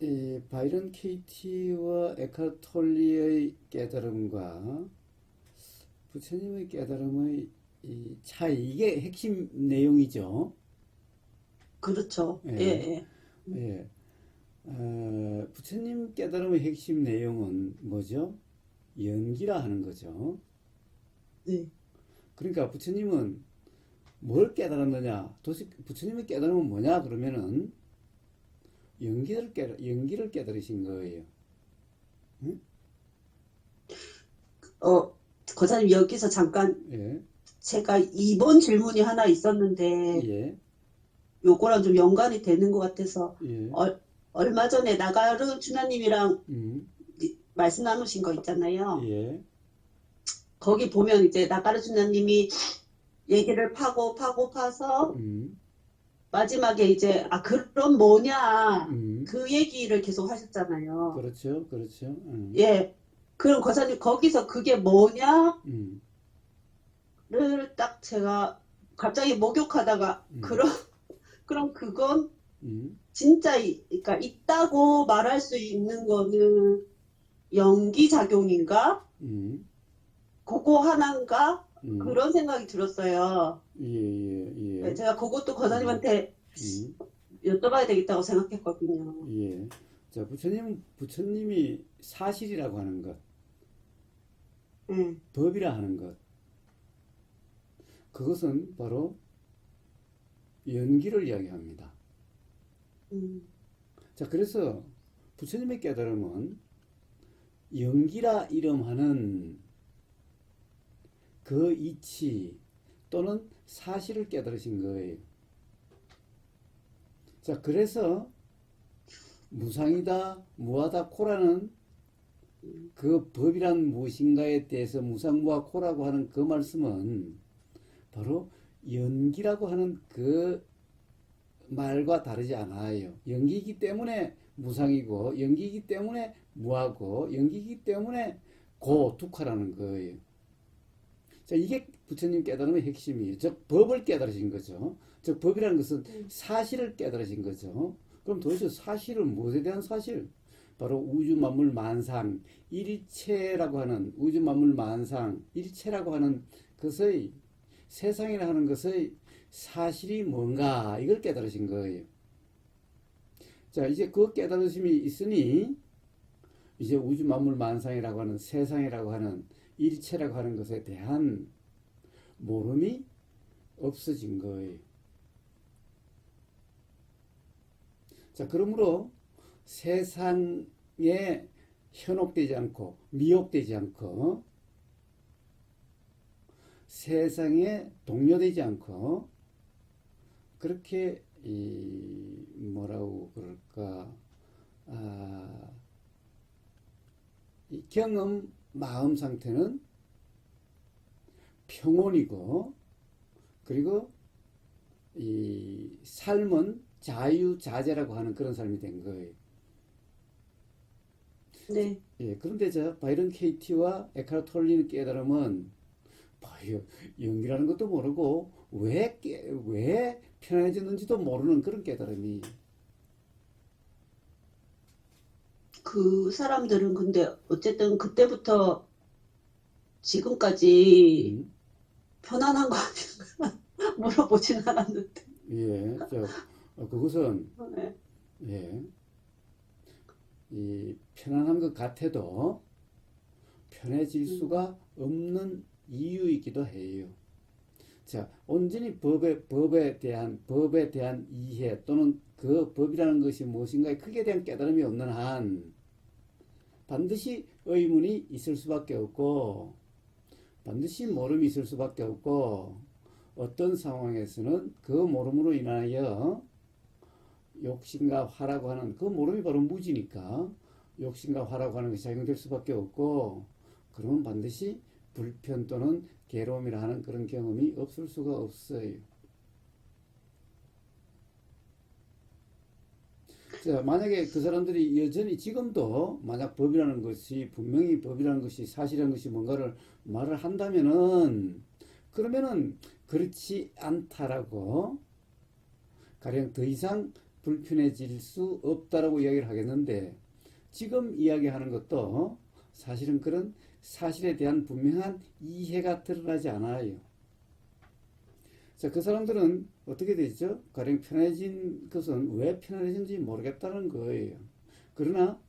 이 바이런 케이티와 에카톨리의 깨달음과 부처님의 깨달음의 이 차이 이게 핵심 내용이죠. 그렇죠. 예. 예, 예. 예. 어, 부처님 깨달음의 핵심 내용은 뭐죠? 연기라 하는 거죠. 네. 그러니까 부처님은 뭘 깨달았느냐? 도대체 부처님의 깨달음은 뭐냐? 그러면은 연기를 깨달, 연기를 깨달으신 거예요. 어, 거사님 여기서 잠깐 예, 제가 이번 질문이 하나 있었는데 예, 요거랑 좀 연관이 되는 것 같아서 예, 얼, 얼마 전에 나가르 주나님이랑 음, 말씀 나누신 거 있잖아요. 예, 거기 보면 이제 나가르 주나님이 얘기를 파고 파고 파서 음, 마지막에 이제 아 그럼 뭐냐 음, 그 얘기를 계속 하셨잖아요. 그렇죠, 그렇죠. 음, 예. 그럼 거사님 거기서 그게 뭐냐를 음, 딱 제가 갑자기 목욕하다가 음. 그럼 그럼 그건 음, 진짜 이- 그러니까 있다고 말할 수 있는 거는 연기 작용인가? 음, 그거 하나인가? 음, 그런 생각이 들었어요. 예, 예, 예, 제가 그것도 거사님한테 음, 여쭤봐야 되겠다고 생각했거든요. 예. 자, 부처님, 부처님이 사실이라고 하는 것, 예. 법이라 하는 것, 그것은 바로 연기를 이야기합니다. 음, 자, 그래서 부처님의 깨달음은 연기라 이름하는 그 이치 또는 사실을 깨달으신 거예요. 자, 그래서 무상이다, 무하다, 코라는 그 법이란 무엇인가에 대해서 무상무하 코라고 하는 그 말씀은 바로 연기라고 하는 그 말과 다르지 않아요. 연기이기 때문에 무상이고, 연기이기 때문에 무하고, 연기이기 때문에 고툭하라는 거예요. 자, 이게 부처님 깨달음의 핵심이에요. 즉, 법을 깨달으신 거죠. 즉, 법이라는 것은 사실을 깨달으신 거죠. 그럼 도대체 사실은 무엇에 대한 사실? 바로 우주 만물 만상, 일체라고 하는, 우주 만물 만상, 일체라고 하는 것의 세상이라 하는 것의 사실이 뭔가 이걸 깨달으신 거예요. 자, 이제 그 깨달으심이 있으니 이제 우주 만물 만상이라고 하는 세상이라고 하는 일체라고 하는 것에 대한 모름이 없어진 거예요. 자, 그러므로 세상에 현혹되지 않고 미혹되지 않고 세상에 동요되지 않고 그렇게 이 뭐라고 그럴까 아, 이 경험 마음 상태는 평온이고 그리고 이 삶은 자유자재라고 하는 그런 삶이 된 거예요. 네. 예, 그런데 저 바이런 케이티와 에카르트 톨리의 깨달음은 뭐요 연기라는 것도 모르고 왜, 깨, 왜 편안해졌는지도 모르는 그런 깨달음이 그 사람들은 근데 어쨌든 그때부터 지금까지 음, 편안한 거 아닌가 물어보진 않았는데. 예, 저 어, 그것은 네. 예, 이 편안한 것 같아도 편해질 수가 없는 이유이기도 해요. 자, 온전히 법에, 법에 대한, 법에 대한 이해 또는 그 법이라는 것이 무엇인가에 크게 대한 깨달음이 없는 한 반드시 의문이 있을 수밖에 없고 반드시 모름이 있을 수밖에 없고 어떤 상황에서는 그 모름으로 인하여 욕심과 화라고 하는 그 모름이 바로 무지니까 욕심과 화라고 하는 것이 작용될 수밖에 없고 그러면 반드시 불편 또는 괴로움이라 하는 그런 경험이 없을 수가 없어요. 자, 만약에 그 사람들이 여전히 지금도 만약 법이라는 것이 분명히 법이라는 것이 사실이라는 것이 뭔가를 말을 한다면은 그러면은 그렇지 않다라고 가령 더 이상 불편해질 수 없다라고 이야기를 하겠는데 지금 이야기하는 것도 사실은 그런 사실에 대한 분명한 이해가 드러나지 않아요. 자, 그 사람들은 어떻게 되죠? 가령 편해진 것은 왜 편해진지 모르겠다는 거예요. 그러나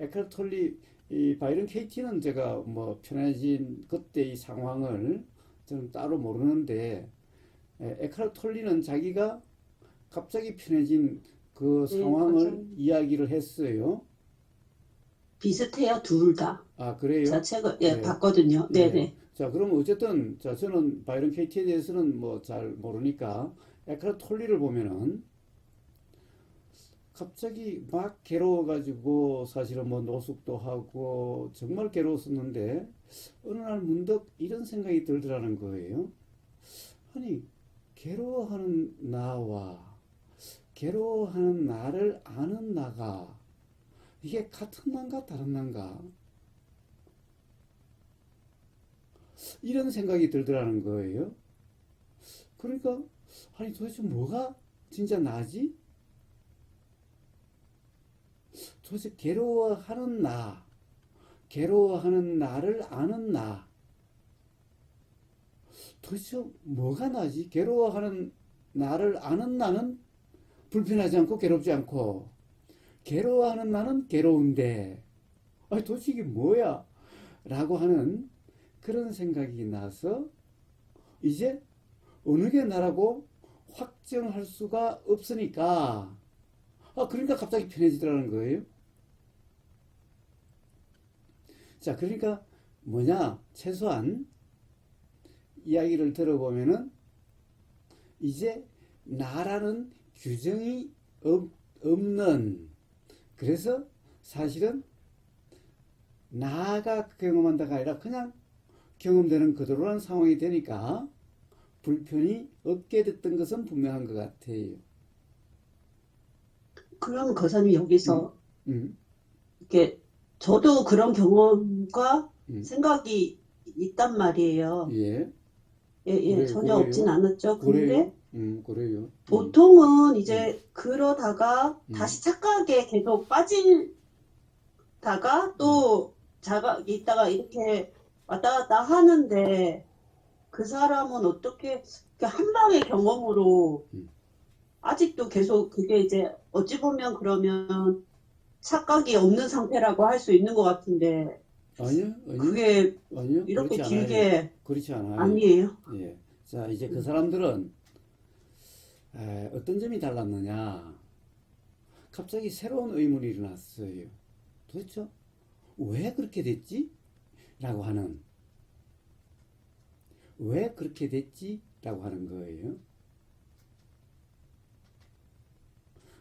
에카르트 톨리 이 바이런 케이티는 제가 뭐 편해진 그때의 상황을 저는 따로 모르는데 에, 에카르트 톨리는 자기가 갑자기 편해진 그 네, 상황을 맞아요. 이야기를 했어요. 비슷해요, 둘 다. 아, 그래요? 책을, 예, 네. 봤거든요. 네. 네네. 자, 그럼 어쨌든 자, 저는 바이런 케이티에 대해서는 뭐 잘 모르니까 에카르트 톨리를 보면은 갑자기 막 괴로워가지고 사실은 뭐 노숙도 하고 정말 괴로웠었는데 어느 날 문득 이런 생각이 들더라는 거예요. 아니, 괴로워하는 나와 괴로워하는 나를 아는 나가 이게 같은 난가 다른 난가? 이런 생각이 들더라는 거예요. 그러니까 아니 도대체 뭐가 진짜 나지? 도대체 괴로워하는 나, 괴로워하는 나를 아는 나. 도대체 뭐가 나지? 괴로워하는 나를 아는 나는 불편하지 않고 괴롭지 않고, 괴로워하는 나는 괴로운데, 아니 도대체 이게 뭐야? 라고 하는 그런 생각이 나서, 이제 어느 게 나라고 확정할 수가 없으니까, 아, 그러니까 갑자기 편해지더라는 거예요. 자, 그러니까 뭐냐? 최소한 이야기를 들어보면은 이제 나라는 규정이 없, 없는 그래서 사실은 나가 경험한다가 아니라 그냥 경험되는 그대로라는 상황이 되니까 불편이 없게 됐던 것은 분명한 것 같아요. 그럼 거사님 여기서 음, 이렇게 저도 그런 경험과 음. 생각이 있단 말이에요. 예, 예, 예, 그래요, 전혀 그래요? 없진 않았죠. 근데 그래요. 음, 그래요. 음, 보통은 이제 그러다가 음. 다시 착각에 계속 빠지다가 또 자각이 있다가 이렇게 왔다 갔다 하는데 그 사람은 어떻게 그한 방의 경험으로 음. 아직도 계속 그게 이제 어찌 보면 그러면 착각이 없는 상태라고 할 수 있는 것 같은데 아니요, 아니요, 그게 아니요. 이렇게 그렇지 않아요. 길게 그렇지 않아요. 아니에요. 예. 자, 이제 그 사람들은 에, 어떤 점이 달랐느냐? 갑자기 새로운 의문이 일어났어요. 도대체 왜 그렇게 됐지? 라고 하는 왜 그렇게 됐지? 라고 하는 거예요.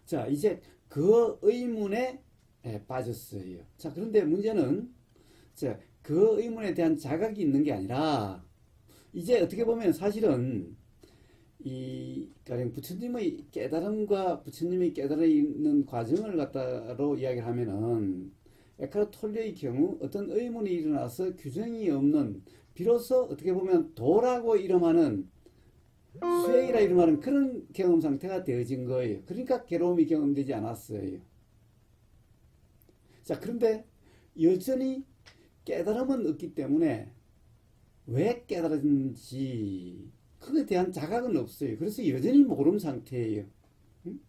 자, 이제 그 의문에 에, 빠졌어요. 자, 그런데 문제는 자, 그 의문에 대한 자각이 있는 게 아니라 이제 어떻게 보면 사실은 이 가령 부처님의 깨달음과 부처님이 깨달는 과정을 갖다로 이야기를 하면은 에카르트 톨레의 경우 어떤 의문이 일어나서 규정이 없는 비로소 어떻게 보면 도라고 이름하는 수행이라 이름하는 그런 경험 상태가 되어진 거예요. 그러니까 괴로움이 경험되지 않았어요. 자, 그런데 여전히 깨달음은 없기 때문에 왜 깨달았는지 그에 대한 자각은 없어요. 그래서 여전히 모름 상태예요. 응?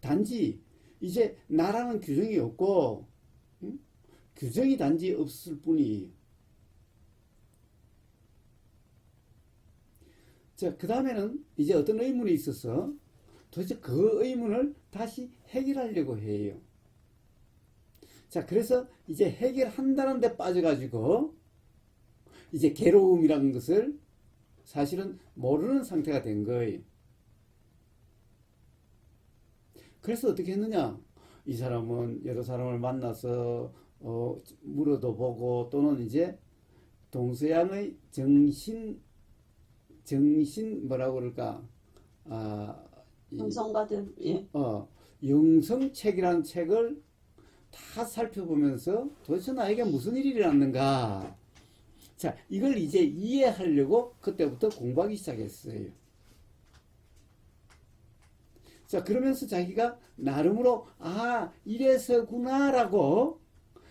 단지 이제 나라는 규정이 없고 응? 규정이 단지 없을 뿐이에요. 자, 그 다음에는 이제 어떤 의문이 있어서 도대체 그 의문을 다시 해결하려고 해요. 자, 그래서 이제 해결한다는 데 빠져가지고 이제 괴로움이라는 것을 사실은 모르는 상태가 된 거예요. 그래서 어떻게 했느냐? 이 사람은 여러 사람을 만나서 어, 물어도 보고 또는 이제 동서양의 정신 정신 뭐라고 그럴까? 아, 이- 형성가들 예. 어, 영성책이라는 책을 다 살펴보면서 도대체 나에게 무슨 일이 일어났는가? 자, 이걸 이제 이해하려고 그때부터 공부하기 시작했어요. 자, 그러면서 자기가 나름으로, 아, 이래서구나라고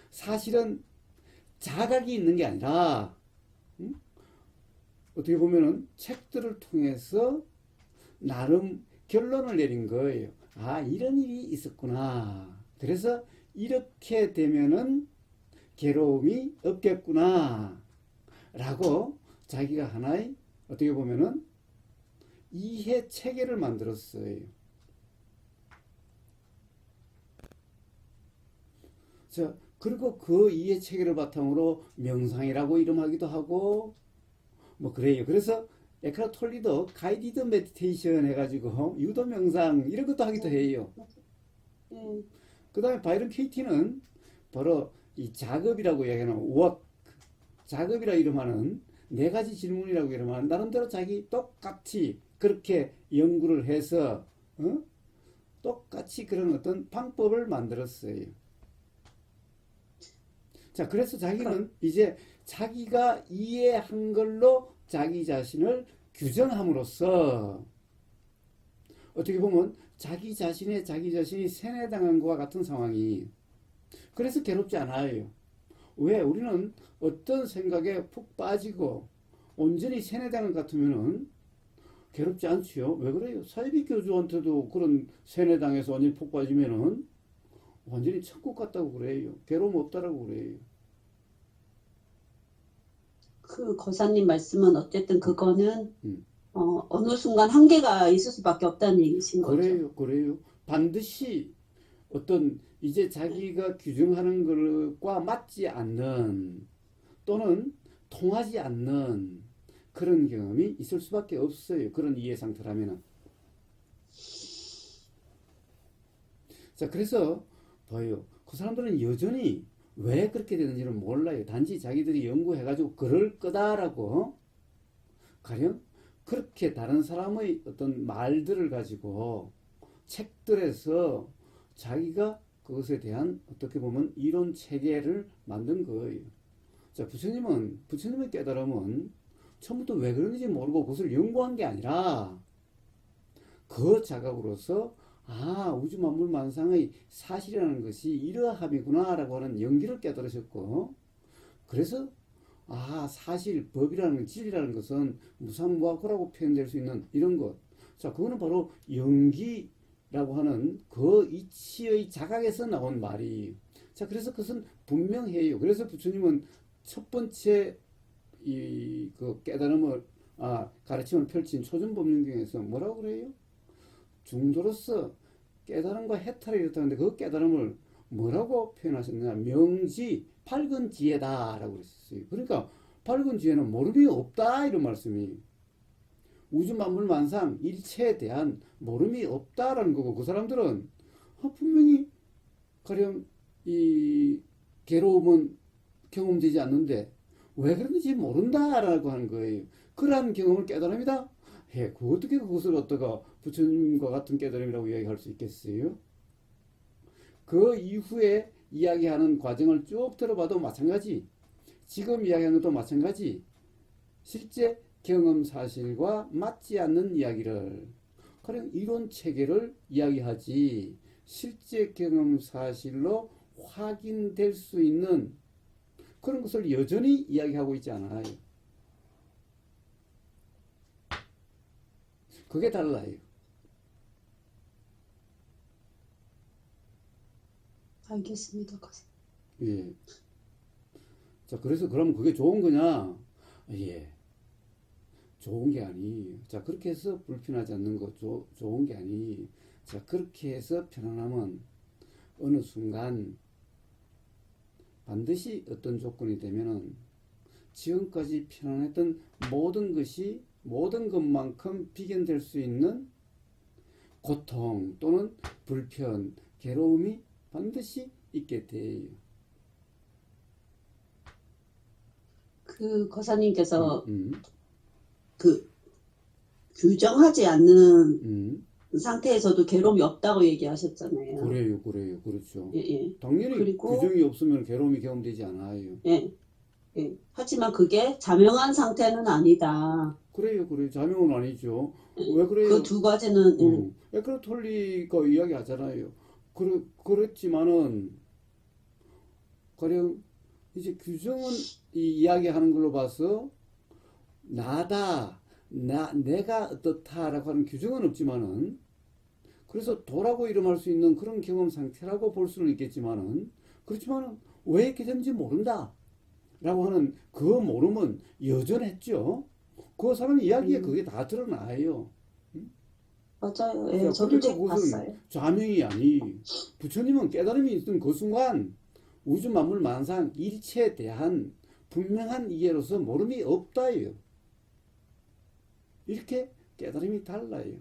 사실은 자각이 있는 게 아니라, 음? 어떻게 보면은 책들을 통해서 나름 결론을 내린 거예요. 아, 이런 일이 있었구나. 그래서 이렇게 되면은 괴로움이 없겠구나. 라고 자기가 하나의 어떻게 보면은 이해 체계를 만들었어요. 자, 그리고 그 이해 체계를 바탕으로 명상이라고 이름하기도 하고 뭐 그래요. 그래서 에카르트 톨리도 가이디드 메디테이션 해가지고 유도 명상 이런 것도 하기도 해요. 예. 그 다음에 바이런 케이티는 바로 이 작업이라고 이야기하는 워크, 작업이라 이름하는 네 가지 질문이라고 이름하는 나름대로 자기 똑같이 그렇게 연구를 해서 어? 똑같이 그런 어떤 방법을 만들었어요. 자, 그래서 자기는 이제 자기가 이해한 걸로 자기 자신을 규정함으로써 어떻게 보면 자기 자신의 자기 자신이 세뇌당한 것과 같은 상황이 그래서 괴롭지 않아요. 왜? 우리는 어떤 생각에 푹 빠지고 온전히 세뇌당한 것 같으면은 괴롭지 않지요. 왜 그래요? 사이비 교주한테도 그런 세뇌당해서 완전히 푹 빠지면은 완전히 천국 같다고 그래요. 괴로움 없다라고 그래요. 그 거사님 말씀은 어쨌든 그거는 음. 어, 어느 순간 한계가 있을 수밖에 없다는 얘기신 거죠. 그래요, 그래요. 반드시 어떤 이제 자기가 규정하는 것과 맞지 않는 또는 통하지 않는 그런 경험이 있을 수밖에 없어요. 그런 이해 상태라면은. 자, 그래서 봐요. 그 사람들은 여전히 왜 그렇게 되는지는 몰라요. 단지 자기들이 연구해가지고 그럴 거다라고 가령 그렇게 다른 사람의 어떤 말들을 가지고 책들에서 자기가 그것에 대한 어떻게 보면 이론 체계를 만든 거예요. 자, 부처님은, 부처님의 깨달음은 처음부터 왜 그런지 모르고 그것을 연구한 게 아니라 그 자각으로서 아, 우주 만물 만상의 사실이라는 것이 이러함이구나라고 하는 연기를 깨달으셨고 그래서 아, 사실, 법이라는, 진리라는 것은 무상무학이라고 표현될 수 있는 이런 것. 자, 그거는 바로 연기라고 하는 그 이치의 자각에서 나온 말이. 자, 그래서 그것은 분명해요. 그래서 부처님은 첫 번째 이, 그 깨달음을, 아, 가르침을 펼친 초전법륜경에서 뭐라고 그래요? 중도로서 깨달음과 해탈이 이렇다는데 그 깨달음을 뭐라고 표현하셨느냐? 명지, 밝은 지혜다라고 그랬어요. 그러니까 밝은 지혜는 모름이 없다 이런 말씀이 우주 만물 만상 일체에 대한 모름이 없다라는 거고 그 사람들은 아, 분명히 가령 이 괴로움은 경험되지 않는데 왜 그런지 모른다라고 하는 거예요. 그러한 경험을 깨달음이다. 해, 그 어떻게 그것을 어떠가 부처님과 같은 깨달음이라고 이야기할 수 있겠어요? 그 이후에 이야기하는 과정을 쭉 들어봐도 마찬가지. 지금 이야기하는 것도 마찬가지. 실제 경험 사실과 맞지 않는 이야기를 그냥 이론 체계를 이야기하지 실제 경험 사실로 확인될 수 있는 그런 것을 여전히 이야기하고 있지 않아요. 그게 달라요. 알겠습니다. 예. 자, 그래서 그럼 그게 좋은 거냐? 예. 좋은 게 아니. 자, 그렇게 해서 불편하지 않는 거 조, 좋은 게 아니. 자, 그렇게 해서 편안함은 어느 순간 반드시 어떤 조건이 되면은 지금까지 편안했던 모든 것이 모든 것만큼 비견될 수 있는 고통 또는 불편, 괴로움이 반드시 있게 돼요. 그 거사님께서 음, 그 규정하지 않는 음, 상태에서도 괴로움이 없다고 얘기하셨잖아요. 그래요, 그래요, 그렇죠. 예, 예, 당연히 그리고- 규정이 없으면 괴로움이 경험되지 않아요. 예. 예. 하지만 그게 자명한 상태는 아니다. 그래요, 그래요. 자명은 아니죠. 왜 그래요? 그 두 가지는 예. 음. 에크로톨리가 이야기하잖아요. 그렇, 그렇지만은, 가령, 이제 규정은 이 이야기하는 걸로 봐서, 나다, 나, 내가 어떻다라고 하는 규정은 없지만은, 그래서 도라고 이름할 수 있는 그런 경험 상태라고 볼 수는 있겠지만은, 그렇지만은, 왜 이렇게 되는지 모른다. 라고 하는 그 모름은 여전했죠. 그 사람 이야기에 음. 그게 다 드러나요. 맞아요. 예, 자, 저도 그러니까 책 봤어요. 자명이 아니 부처님은 깨달음이 있던 그 순간 우주 만물 만상 일체에 대한 분명한 이해로서 모름이 없다예요. 이렇게 깨달음이 달라요.